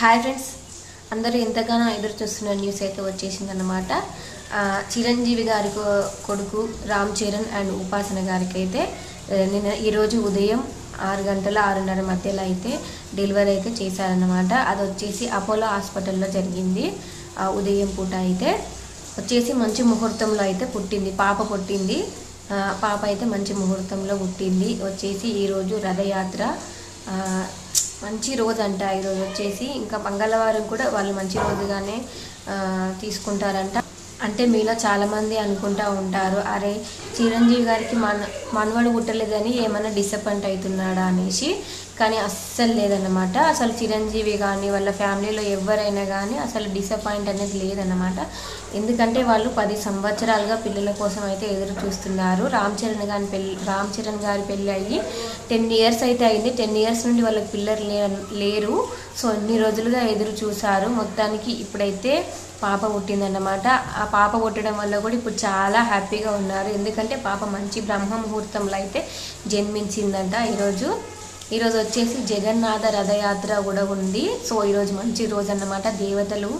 Hi friends అందరూ ఎంతగానో ఎదురు చూస్తున్న న్యూస్ అయితే వచ్చేసిందన్నమాట. చిరంజీవి గారి కొడుకు రామ్ చరణ్ అండ్ ఉపాసన గారికి అయితే నిన్న ఈరోజు ఉదయం ఆరు గంటల ఆరున్నర మధ్యలో అయితే డెలివరీ అయితే చేశారన్నమాట. అది వచ్చేసి అపోలో హాస్పిటల్లో జరిగింది. ఆ, ఉదయం పూట అయితే వచ్చేసి మంచి ముహూర్తంలో అయితే పుట్టింది. పాప పుట్టింది. పాప అయితే మంచి ముహూర్తంలో పుట్టింది. వచ్చేసి ఈరోజు రథయాత్ర మంచి రోజు అంట. ఈరోజు వచ్చేసి ఇంకా మంగళవారం కూడా వాళ్ళు మంచి రోజుగానే తీసుకుంటారంట. అంటే మీలో చాలామంది అనుకుంటా ఉంటారు అరే చిరంజీవి గారికి మన మనవడు పుట్టలేదని ఏమైనా డిసప్పాయింట్ అవుతున్నాడా అనేసి. కానీ అస్సలు లేదన్నమాట. అసలు చిరంజీవి కానీ వాళ్ళ ఫ్యామిలీలో ఎవరైనా కానీ అసలు డిసప్పాయింట్ అనేది లేదన్నమాట. ఎందుకంటే వాళ్ళు పది సంవత్సరాలుగా పిల్లల కోసం అయితే ఎదురు చూస్తున్నారు. రామ్ చరణ్ గారి పెళ్ళి రామ్ చరణ్ గారి పెళ్ళి అయ్యి టెన్ ఇయర్స్ అయితే అయింది. టెన్ ఇయర్స్ నుండి వాళ్ళకి పిల్లలు లే- లేరు. సో అన్ని రోజులుగా ఎదురు చూశారు. మొత్తానికి ఇప్పుడైతే పాప పుట్టిందన్నమాట. ఆ పాప పుట్టడం వల్ల కూడా ఇప్పుడు చాలా హ్యాపీగా ఉన్నారు. ఎందుకంటే పాప మంచి బ్రహ్మ ముహూర్తంలో అయితే జన్మించిందంట. ఈరోజు ఈరోజు వచ్చేసి జగన్నాథ రథయాత్ర కూడా ఉంది. సో ఈరోజు మంచి రోజు అన్నమాట దేవతలు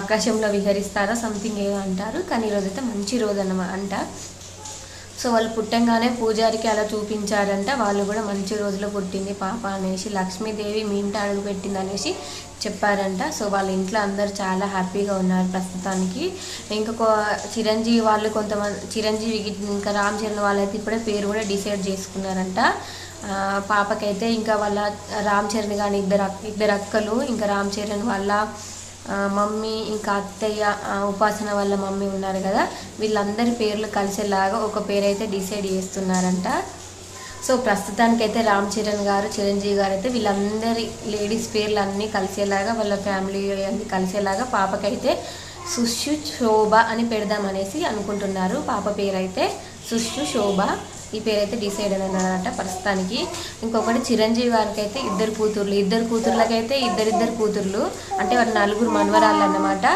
ఆకాశంలో విహరిస్తారా సంథింగ్ ఏదో అంటారు. కానీ ఈరోజు అయితే మంచి రోజు అన్నమాట అంట. సో వాళ్ళు పుట్టంగానే పూజారికి అలా చూపించారంట. వాళ్ళు కూడా మంచి రోజులో పుట్టింది పాప అనేసి లక్ష్మీదేవి మీ ఇంట అడుగు పెట్టింది అనేసి చెప్పారంట. సో వాళ్ళ ఇంట్లో అందరు చాలా హ్యాపీగా ఉన్నారు ప్రస్తుతానికి. ఇంకొక చిరంజీవి వాళ్ళు కొంతమంది చిరంజీవికి ఇంకా రామ్ చరణ్ వాళ్ళైతే ఇప్పుడే పేరు కూడా డిసైడ్ చేసుకున్నారంట. పాపకైతే ఇంకా వాళ్ళ రామ్ చరణ్ కానీ ఇద్దరు ఇద్దరు అక్కలు ఇంకా రామ్ చరణ్ వాళ్ళ మమ్మీ ఇంకా అత్తయ్య ఉపాసన వాళ్ళ మమ్మీ ఉన్నారు కదా వీళ్ళందరి పేర్లు కలిసేలాగా ఒక పేరు అయితే డిసైడ్ చేస్తున్నారంట. సో ప్రస్తుతానికైతే రామ్ చరణ్ గారు చిరంజీవి గారు అయితే వీళ్ళందరి లేడీస్ పేర్లు అన్నీ కలిసేలాగా వాళ్ళ ఫ్యామిలీ అన్ని కలిసేలాగా పాపకైతే సుషు శోభ అని పెడదామనేసి అనుకుంటున్నారు. పాప పేరైతే సుషు శోభ. ఈ పేరు అయితే డిసైడ్ అనమాట ప్రస్తుతానికి. ఇంకొకటి చిరంజీవి గారికి అయితే ఇద్దరు కూతుర్లు. ఇద్దరు కూతుర్లకైతే ఇద్దరిద్దరు కూతుర్లు. అంటే వారి నలుగురు మనవరాళ్ళు అన్నమాట.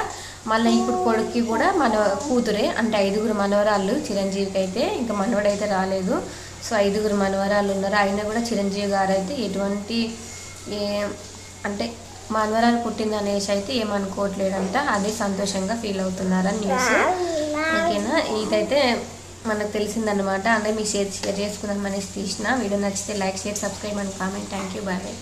మళ్ళీ ఇప్పుడు కొడుక్కి కూడా మన కూతురే. అంటే ఐదుగురు మనవరాళ్ళు చిరంజీవికి అయితే ఇంకా మనవడైతే రాలేదు. సో ఐదుగురు మనవరాళ్ళు ఉన్నారు. అయినా కూడా చిరంజీవి గారు అయితే ఎటువంటి ఏ అంటే మనవరాలు పుట్టింది అనేసి అయితే ఏమనుకోవట్లేదంట. అదే సంతోషంగా ఫీల్ అవుతున్నారని న్యూస్. ఓకేనా? ఇదైతే మనకు తెలిసిందనమాట అంటే మీ షేర్ షేర్ చేసుకుందాం అనేసి తీసిన. వీడియో నచ్చితే like share subscribe and comment. Thank you bye bye.